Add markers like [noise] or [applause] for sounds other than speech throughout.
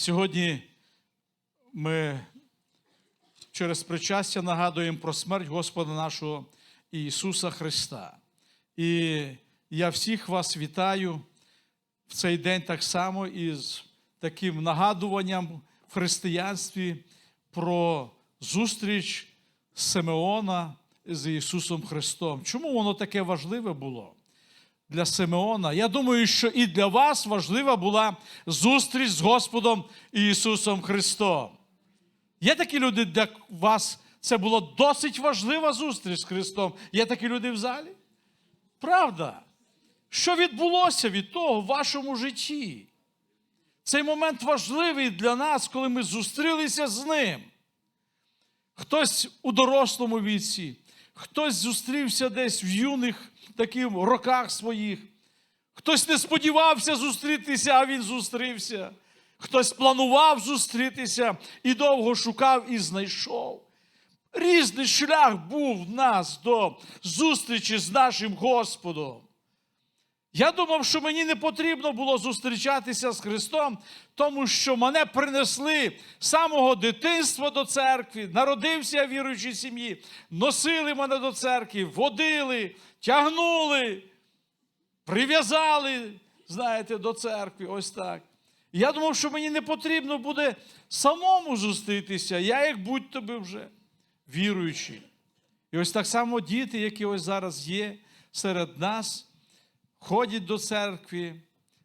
Сьогодні ми через причастя нагадуємо про смерть Господа нашого Ісуса Христа. І я всіх вас вітаю в цей день так само із таким нагадуванням в християнстві про зустріч Симеона з Ісусом Христом. Чому воно таке важливе було? Для Симеона. Я думаю, що і для вас важлива була зустріч з Господом Ісусом Христом. Є такі люди, для вас це була досить важлива зустріч з Христом. Є такі люди в залі? Правда. Що відбулося від того в вашому житті? Цей момент важливий для нас, коли ми зустрілися з Ним. Хтось у дорослому віці, хтось зустрівся десь в юних таких роках своїх. Хтось не сподівався зустрітися, а він зустрівся. Хтось планував зустрітися і довго шукав і знайшов. Різний шлях був в нас до зустрічі з нашим Господом. Я думав, що мені не потрібно було зустрічатися з Христом, тому що мене принесли з самого дитинства до церкви, народився я віруючій сім'ї, носили мене до церкви, водили, тягнули, прив'язали, знаєте, до церкви. Ось так. Я думав, що мені не потрібно буде самому зустрітися, я як будь тобі вже віруючий. І ось так само діти, які ось зараз є серед нас ходять до церкви,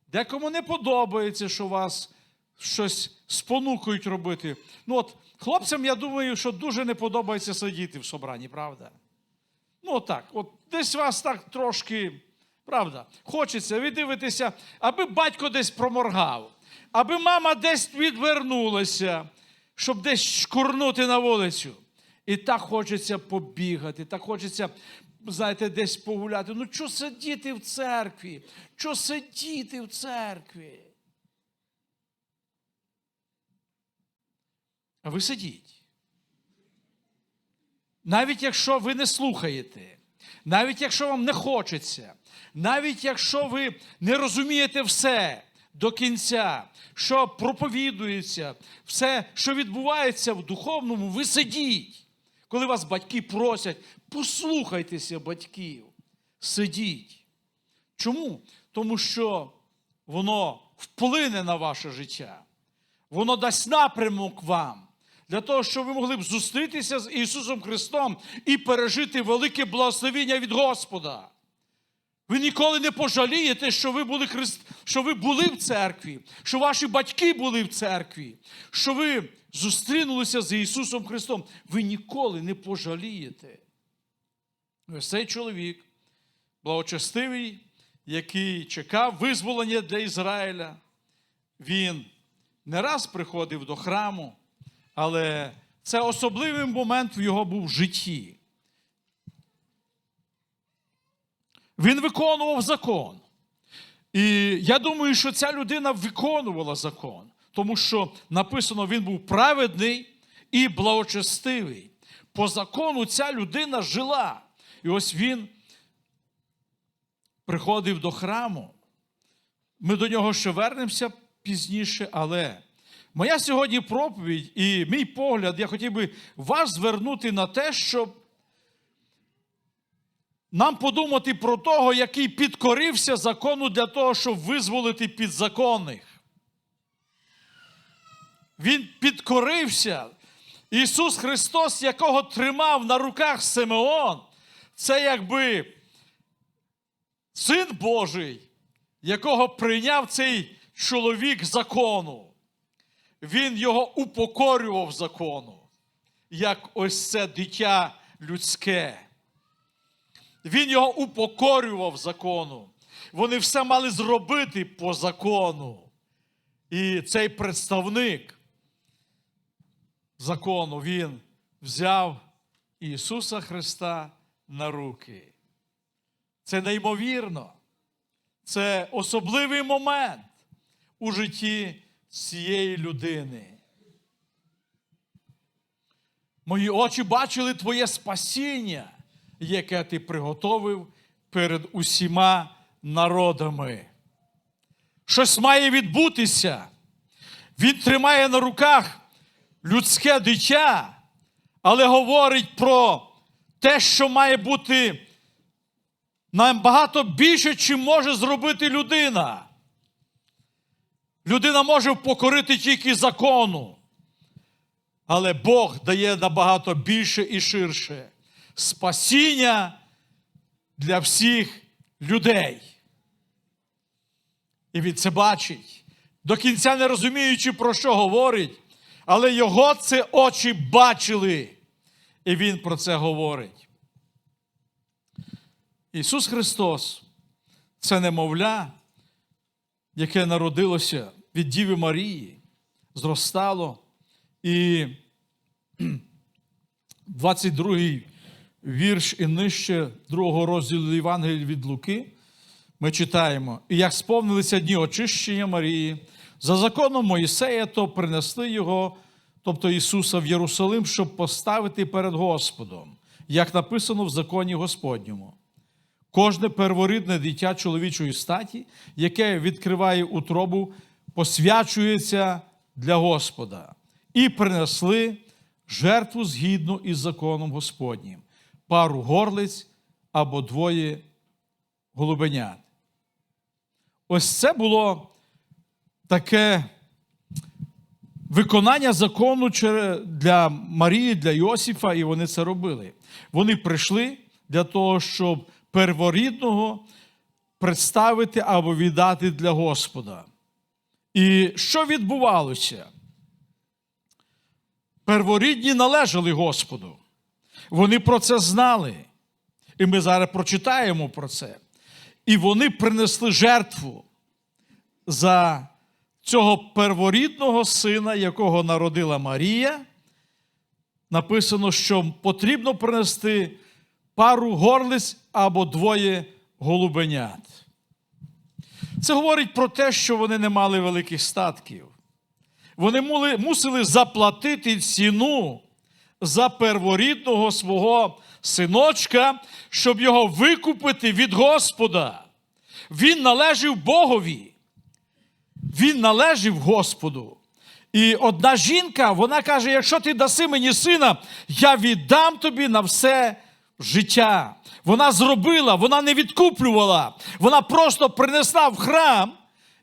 декому не подобається, що вас щось спонукують робити. Ну от, хлопцям, я думаю, що дуже не подобається сидіти в собранні, правда? Ну, от так, от десь вас так трошки, правда, хочеться, ви дивитеся, аби батько десь проморгав, аби мама десь відвернулася, щоб десь шкурнути на вулицю. І так хочеться побігати, так хочеться знаєте, десь погуляти. Ну, що сидіти в церкві? Що сидіти в церкві? А ви сидіть. Навіть якщо ви не слухаєте, навіть якщо вам не хочеться, навіть якщо ви не розумієте все до кінця, що проповідується, все, що відбувається в духовному, ви сидіть. Коли вас батьки просять, послухайтеся батьків, сидіть. Чому? Тому що воно вплине на ваше життя, воно дасть напрямок вам. Для того, щоб ви могли б зустрітися з Ісусом Христом і пережити велике благословіння від Господа. Ви ніколи не пожалієте, що ви були христ... що ви були в церкві, що ваші батьки були в церкві, що ви зустрінулися з Ісусом Христом. Ви ніколи не пожалієте. Ось цей чоловік, благочестивий, який чекав визволення для Ізраїля, він не раз приходив до храму, але це особливий момент в його був в житті. Він виконував закон. І я думаю, що ця людина виконувала закон, тому що написано, він був праведний і благочестивий. По закону ця людина жила. І ось він приходив до храму. Ми до нього ще вернемося пізніше, але моя сьогодні проповідь і мій погляд, я хотів би вас звернути на те, щоб нам подумати про того, який підкорився закону для того, щоб визволити підзаконних. Він підкорився. Ісус Христос, якого тримав на руках Симеон, це якби син Божий, якого прийняв цей чоловік закону. Він його упокорював закону, як ось це дитя людське. Він його упокорював закону. Вони все мали зробити по закону. І цей представник закону, він взяв Ісуса Христа на руки. Це неймовірно. Це особливий момент у житті цієї людини. Мої очі бачили Твоє спасіння яке ти приготовив перед усіма народами. Щось має відбутися. Він тримає на руках людське дитя, але говорить про те, що має бути набагато більше, чим може зробити людина. Людина може покорити тільки закону. Але Бог дає набагато більше і ширше спасіння для всіх людей. І він це бачить, до кінця не розуміючи, про що говорить, але його це очі бачили. І він про це говорить. Ісус Христос це немовля, яке народилося від Діви Марії, зростало. І [clears throat] 22 вірш і нижче другого розділу Євангелія від Луки, ми читаємо: І як сповнилися дні очищення Марії, за законом Моїсея, то принесли його, тобто Ісуса, в Єрусалим, щоб поставити перед Господом, як написано в законі Господньому. Кожне перворідне дитя чоловічої статі, яке відкриває утробу, посвячується для Господа. І принесли жертву згідно із законом Господнім, пару горлиць або двоє голубенят. Ось це було таке виконання закону для Марії, для Йосифа, і вони це робили. Вони прийшли для того, щоб перворідного представити або віддати для Господа. І що відбувалося? Перворідні належали Господу. Вони про це знали. І ми зараз прочитаємо про це. І вони принесли жертву за цього перворідного сина, якого народила Марія. Написано, що потрібно принести пару горлиць або двоє голубенят. Це говорить про те, що вони не мали великих статків. Вони мусили заплатити ціну за перворідного свого синочка, щоб його викупити від Господа. Він належав Богові. Він належав Господу. І одна жінка, вона каже: якщо ти даси мені сина, я віддам тобі на все життя. Вона зробила, вона не відкуплювала, вона просто принесла в храм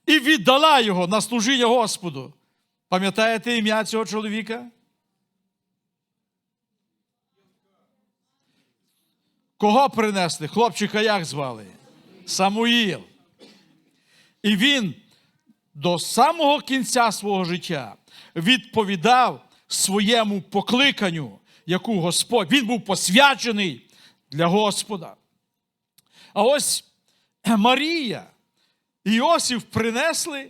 і віддала його на служіння Господу. Пам'ятаєте ім'я цього чоловіка? Кого принесли? Хлопчика як звали? Самуїл. І він до самого кінця свого життя відповідав своєму покликанню, яку Господь, він був посвячений для Господа. А ось Марія і Йосиф принесли,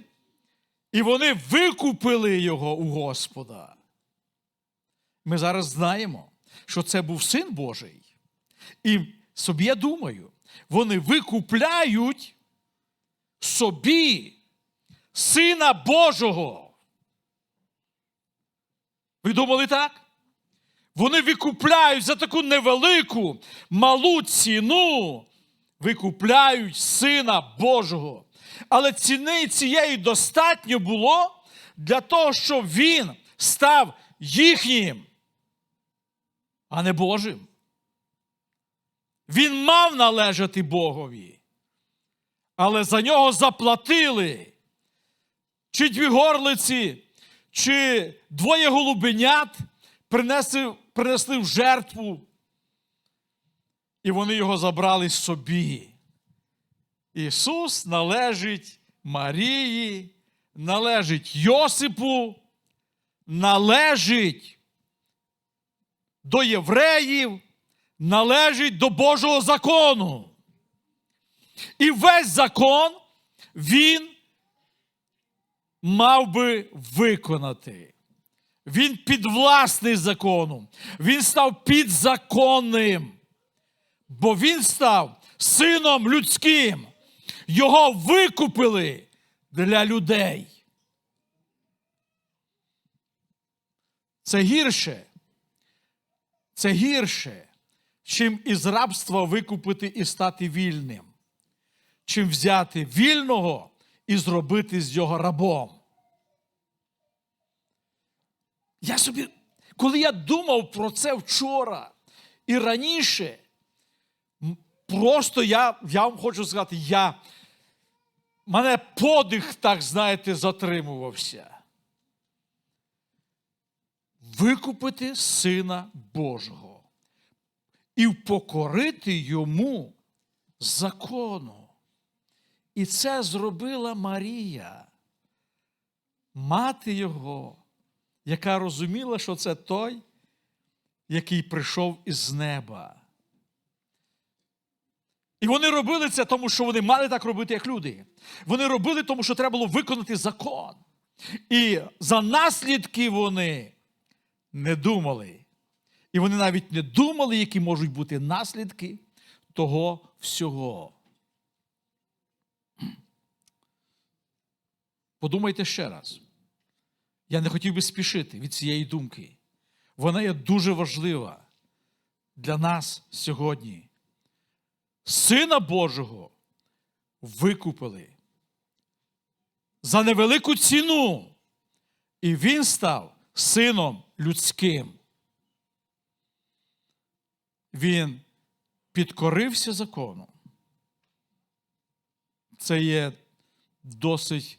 і вони викупили його у Господа. Ми зараз знаємо, що це був син Божий. І собі я думаю, вони викупляють собі Сина Божого. Ви думали так? Вони викупляють за таку невелику, малу ціну, викупляють Сина Божого. Але ціни цієї достатньо було для того, щоб він став їхнім, а не Божим. Він мав належати Богові, але за нього заплатили. Чи дві горлиці, чи двоє голубенят принесли, принесли в жертву, і вони його забрали собі. Ісус належить Марії, належить Йосипу, належить до євреїв, належить до Божого закону. І весь закон він мав би виконати. Він підвласний закону. Він став підзаконним, бо він став сином людським. Його викупили для людей. Це гірше. Це гірше, чим із рабства викупити і стати вільним, чим взяти вільного і зробити з його рабом. Я собі, коли я думав про це вчора і раніше, просто я, я вам хочу сказати, я, мене подих, так знаєте, затримувався. Викупити Сина Божого і впокорити йому закону. І це зробила Марія, мати його, яка розуміла, що це той, який прийшов із неба. І вони робили це, тому що вони мали так робити, як люди. Вони робили, тому що треба було виконати закон. І за наслідки вони не думали. І вони навіть не думали, які можуть бути наслідки того всього. Подумайте ще раз. Я не хотів би спішити від цієї думки. Вона є дуже важлива для нас сьогодні. Сина Божого викупили за невелику ціну, і він став сином людським. Він підкорився закону. Це є досить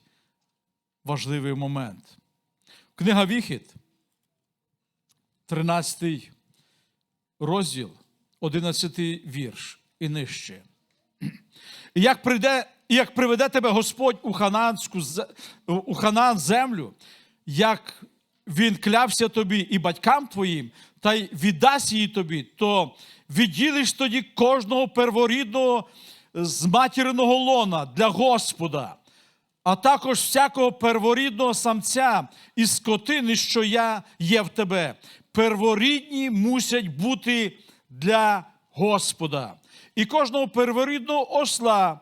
важливий момент. Книга Віхід, 13 розділ, 11 вірш і нижче. Як прийде, як приведе тебе Господь у хананську у Ханан землю, як він клявся тобі і батькам твоїм, та й віддасть її тобі, то відділиш тоді кожного перворідного з материного лона для Господа, а також всякого перворідного самця і скотини, що я є в тебе. Перворідні мусять бути для Господа. І кожного перворідного осла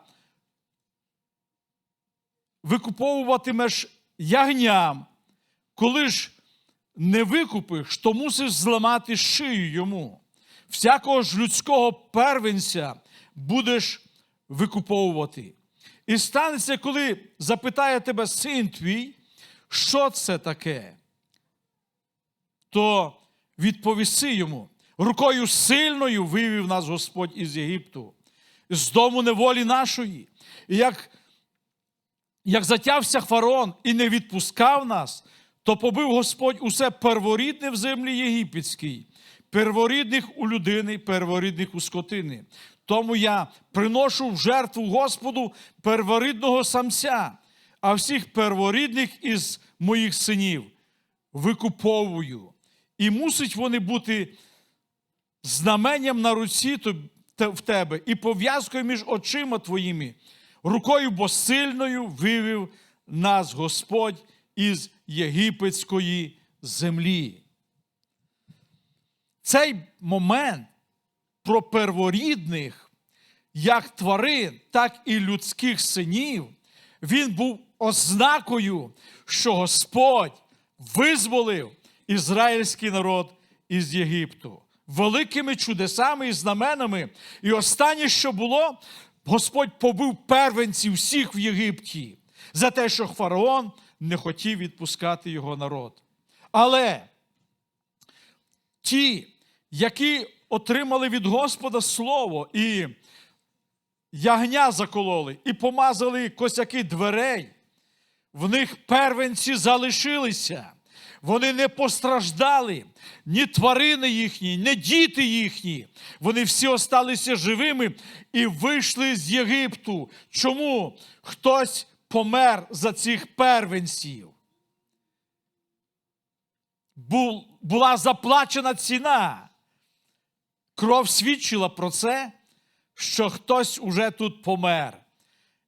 викуповуватимеш ягням, коли ж не викупиш, то мусиш зламати шию йому. Всякого ж людського первенця будеш викуповувати. І станеться, коли запитає тебе син твій, що це таке, то відповіси йому. Рукою сильною вивів нас Господь із Єгипту, з дому неволі нашої. І як, як затявся фараон і не відпускав нас, то побив Господь усе перворідне в землі єгипетській, перворідних у людини, перворідних у скотини. Тому я приношу в жертву Господу перворідного самця, а всіх перворідних із моїх синів викуповую. І мусить вони бути знаменням на руці в тебе і пов'язкою між очима твоїми, рукою бо сильною вивів нас Господь із єгипетської землі. Цей момент про перворідних, як тварин, так і людських синів, він був ознакою, що Господь визволив ізраїльський народ із Єгипту великими чудесами і знаменами. І останнє, що було, Господь побив первенців всіх в Єгипті за те, що фараон не хотів відпускати його народ. Але ті, які отримали від Господа слово і ягня закололи, і помазали косяки дверей, в них первенці залишилися. Вони не постраждали, ні тварини їхні, ні діти їхні. Вони всі осталися живими і вийшли з Єгипту. Чому хтось помер за цих первенців? Бу- Була заплачена ціна. Кров свідчила про це, що хтось уже тут помер.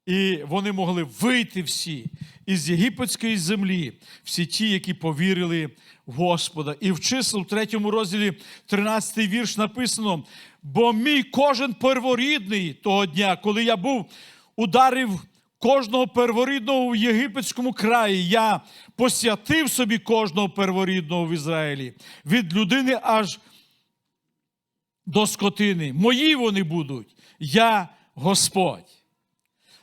І вони могли вийти всі із єгипетської землі, всі ті, які повірили в Господа. І в чисел в третьому розділі 13 вірш написано: бо мій кожен перворідний того дня, коли я був, ударив кожного перворідного в єгипетському краї, я посвятив собі кожного перворідного в Ізраїлі від людини аж до скотини. Мої вони будуть, я Господь.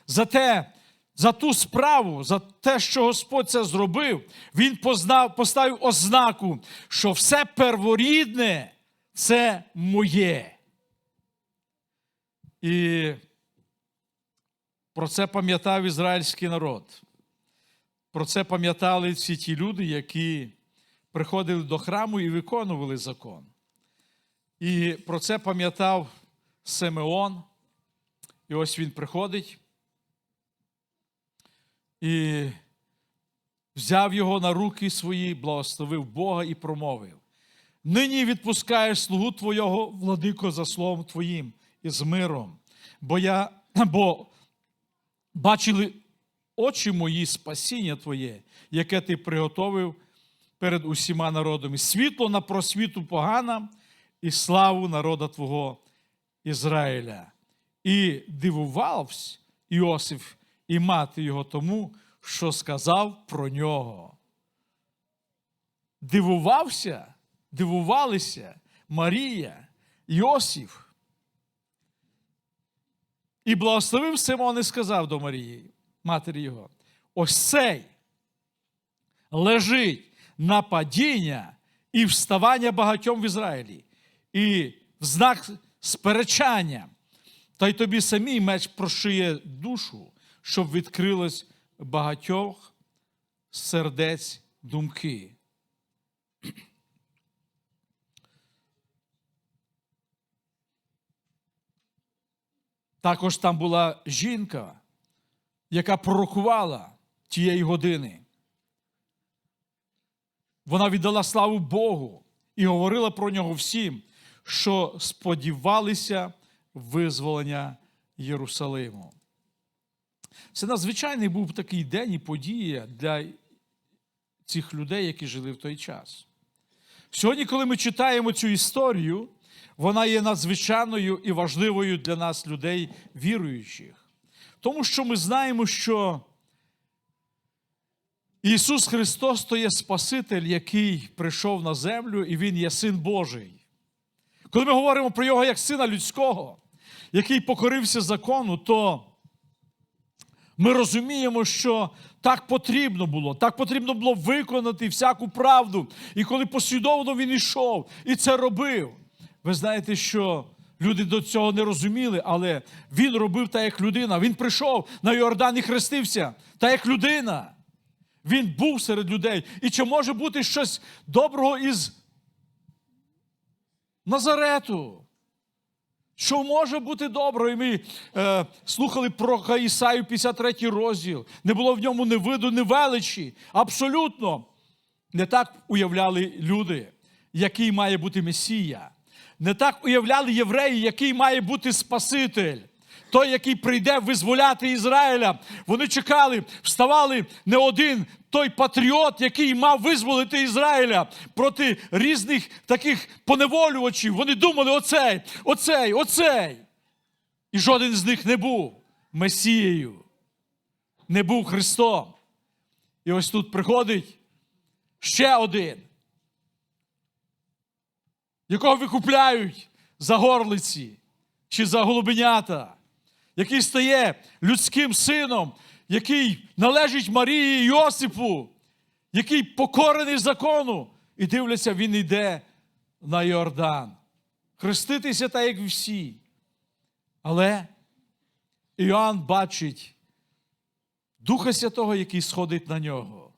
Зате за ту справу, за те, що Господь це зробив, він познав, поставив ознаку, що все перворідне це моє. І про це пам'ятав ізраїльський народ. Про це пам'ятали всі ті люди, які приходили до храму і виконували закон. І про це пам'ятав Симеон. І ось він приходить і взяв його на руки свої, благословив Бога і промовив: Нині відпускаєш слугу Твого, владико, за словом Твоїм і з миром, бо я бо бачили очі мої спасіння Твоє, яке Ти приготовив перед усіма народами. Світло на просвіту погана і славу народа Твого Ізраїля. І дивувався Іосиф і мати його тому, що сказав про нього. Дивувався, дивувалися Марія, Йосиф. І благословив Симон і сказав до Марії, матері його: ось цей лежить на падіння і вставання багатьом в Ізраїлі, і в знак сперечання, та й тобі самій меч прошиє душу, щоб відкрилось багатьох сердець думки. Також там була жінка, яка пророкувала тієї години. Вона віддала славу Богу і говорила про нього всім, що сподівалися визволення Єрусалиму. Це надзвичайний був такий день і подія для цих людей, які жили в той час. Сьогодні, коли ми читаємо цю історію, вона є надзвичайною і важливою для нас, людей віруючих. Тому що ми знаємо, що Ісус Христос то є Спаситель, який прийшов на землю, і Він є Син Божий. Коли ми говоримо про Його як Сина людського, який покорився закону, то ми розуміємо, що так потрібно було, так потрібно було виконати всяку правду. І коли послідовно він йшов і це робив, ви знаєте, що люди до цього не розуміли, але він робив так, як людина. Він прийшов на Йордан і хрестився, так як людина. Він був серед людей. І чи може бути щось доброго із Назарету? Що може бути добро? І ми е, слухали про Ісаю 53 розділ. Не було в ньому ні виду, ні величі. Абсолютно не так уявляли люди, який має бути Месія. Не так уявляли євреї, який має бути Спаситель. Той, який прийде визволяти Ізраїля. Вони чекали, вставали не один той патріот, який мав визволити Ізраїля проти різних таких поневолювачів. Вони думали: оцей, оцей, оцей. І жоден з них не був Месією, не був Христом. І ось тут приходить ще один, якого викупляють за горлиці чи за голубенята який стає людським сином, який належить Марії і Йосипу, який покорений закону, і дивляться, він йде на Йордан. Хреститися так, як всі. Але Іоанн бачить Духа Святого, який сходить на нього,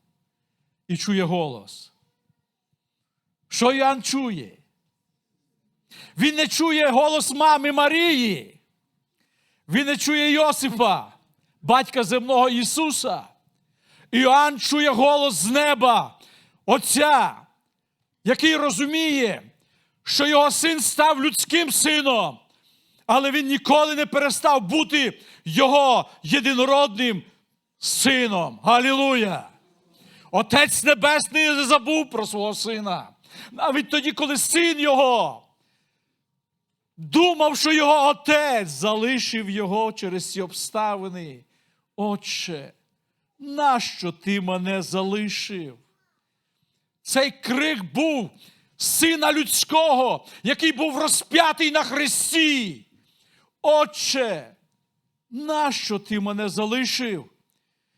і чує голос. Що Іоанн чує? Він не чує голос мами Марії. Він не чує Йосипа, батька земного Ісуса. Іоанн чує голос з неба, Отця, який розуміє, що його син став людським сином, але він ніколи не перестав бути його єдинородним сином. Галілуя! Отець Небесний не забув про свого сина. Навіть тоді, коли син його думав, що його отець залишив його через ці обставини. Отче, нащо ти мене залишив? Цей крик був сина людського, який був розп'ятий на хресті. Отче, нащо ти мене залишив?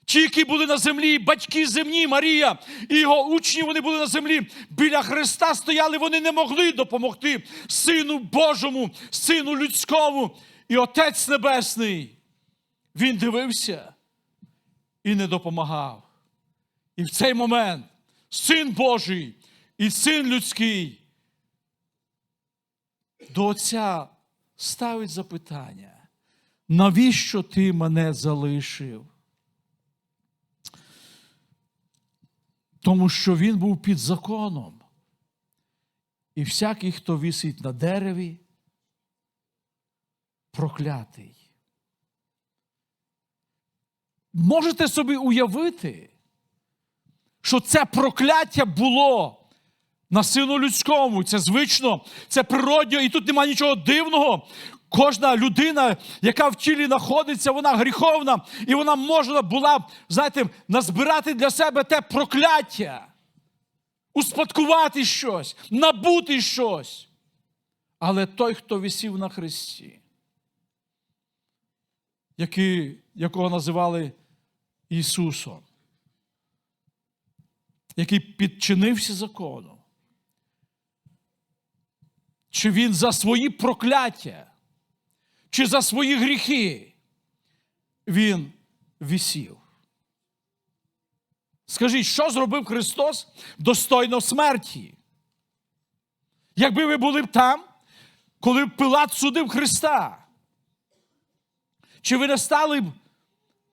Ті, які були на землі, батьки земні, Марія і його учні, вони були на землі. Біля Христа стояли, вони не могли допомогти Сину Божому, Сину людському. І Отець Небесний. Він дивився і не допомагав. І в цей момент Син Божий і Син людський до Отця ставить запитання, навіщо ти мене залишив? Тому що він був під законом. І всякий, хто висить на дереві, проклятий. Можете собі уявити, що це прокляття було на сину людському. Це звично, це природньо, і тут немає нічого дивного. Кожна людина, яка в тілі знаходиться, вона гріховна, і вона можна була, знаєте, назбирати для себе те прокляття, успадкувати щось, набути щось. Але той, хто висів на хресті, який, якого називали Ісусом, який підчинився закону, чи він за свої прокляття, чи за свої гріхи він висів. Скажіть, що зробив Христос достойно смерті? Якби ви були б там, коли б Пилат судив Христа, чи ви не стали б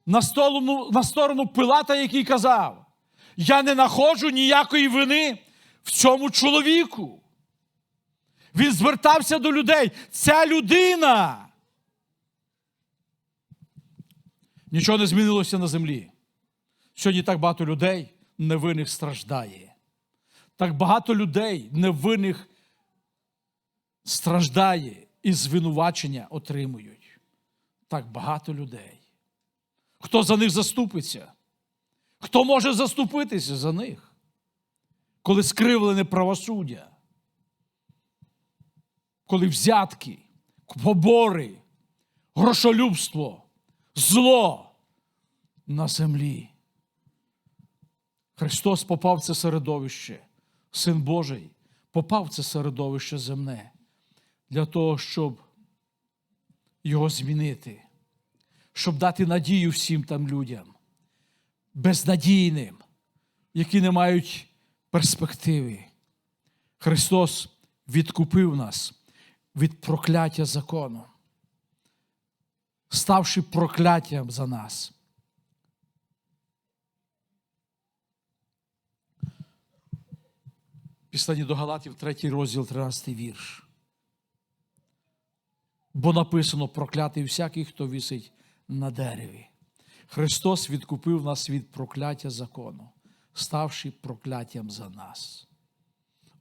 на сторону, на сторону Пилата, який казав: Я не находжу ніякої вини в цьому чоловіку. Він звертався до людей. Ця людина. Нічого не змінилося на землі. Сьогодні так багато людей невинних страждає. Так багато людей невинних страждає і звинувачення отримують. Так багато людей. Хто за них заступиться? Хто може заступитися за них, коли скривлене правосуддя? Коли взятки, побори, грошолюбство, зло на землі. Христос попав в це середовище, Син Божий попав в це середовище земне для того, щоб його змінити, щоб дати надію всім там людям, безнадійним, які не мають перспективи. Христос відкупив нас від прокляття закону, ставши прокляттям за нас. Післані до Галатів, 3 розділ, 13 вірш. Бо написано проклятий всякий, хто висить на дереві. Христос відкупив нас від прокляття закону, ставши прокляттям за нас.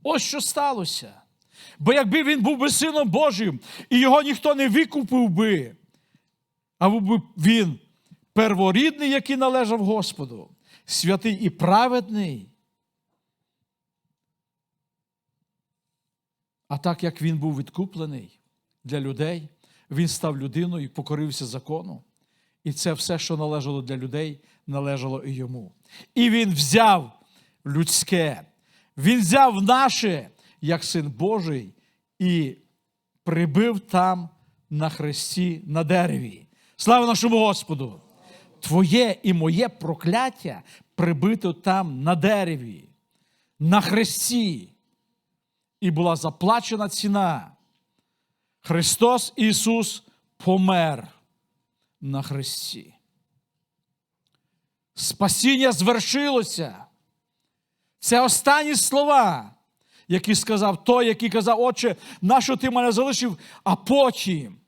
Ось що сталося. Бо якби він був би сином Божим, і його ніхто не викупив би, а був би він перворідний, який належав Господу, святий і праведний. А так як він був відкуплений для людей, він став людиною покорився закону. І це все, що належало для людей, належало і йому. І він взяв людське, він взяв наше, як син Божий, і прибив там на хресті на дереві. Слава нашому Господу! Твоє і моє прокляття прибито там на дереві, на хресті. І була заплачена ціна. Христос Ісус помер на хресті. Спасіння звершилося. Це останні слова, які сказав той, який казав, Отче, нащо ти мене залишив? А потім,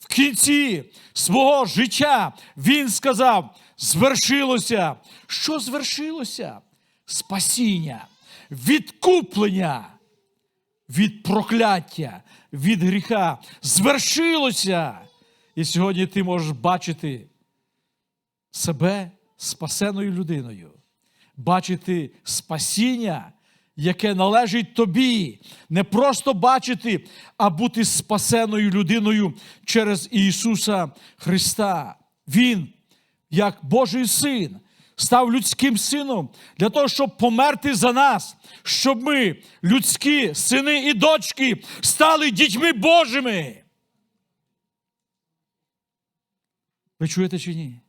в кінці свого життя, він сказав: звершилося. Що звершилося? Спасіння, відкуплення від прокляття, від гріха. Звершилося. І сьогодні ти можеш бачити себе спасеною людиною, бачити спасіння, яке належить тобі. Не просто бачити, а бути спасеною людиною через Ісуса Христа. Він як Божий син, став людським сином для того, щоб померти за нас, щоб ми, людські сини і дочки, стали дітьми Божими. Ви чуєте чи ні?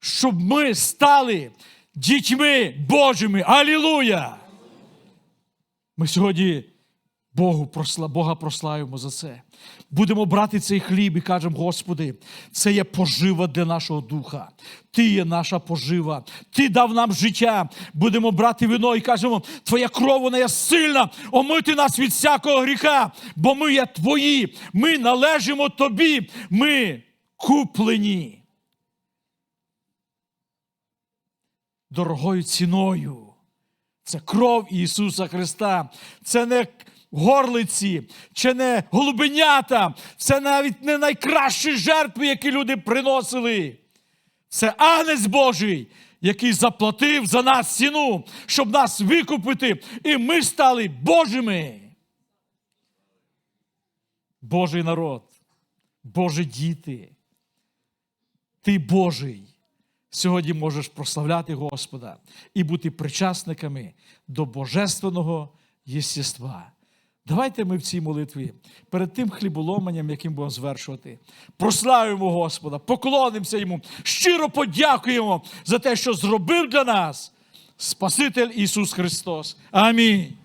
Щоб ми стали дітьми Божими. Алілуя! Ми сьогодні Богу просла, Бога прославимо за це. Будемо брати цей хліб і кажемо, Господи, це є пожива для нашого духа. Ти є наша пожива. Ти дав нам життя. Будемо брати вино і кажемо, Твоя кров вона є сильна, омити нас від всякого гріха, бо ми є Твої, ми належимо Тобі, ми куплені. Дорогою ціною. Це кров Ісуса Христа. Це не горлиці, чи не голубенята, це навіть не найкращі жертви, які люди приносили. Це агнець Божий, який заплатив за нас ціну, щоб нас викупити, і ми стали Божими. Божий народ, Божі діти. Ти Божий. Сьогодні можеш прославляти Господа і бути причасниками до божественного єстєства. Давайте ми в цій молитві перед тим хліболоманням, яким будемо звершувати, прославимо Господа, поклонимося Йому, щиро подякуємо за те, що зробив для нас Спаситель Ісус Христос. Амінь.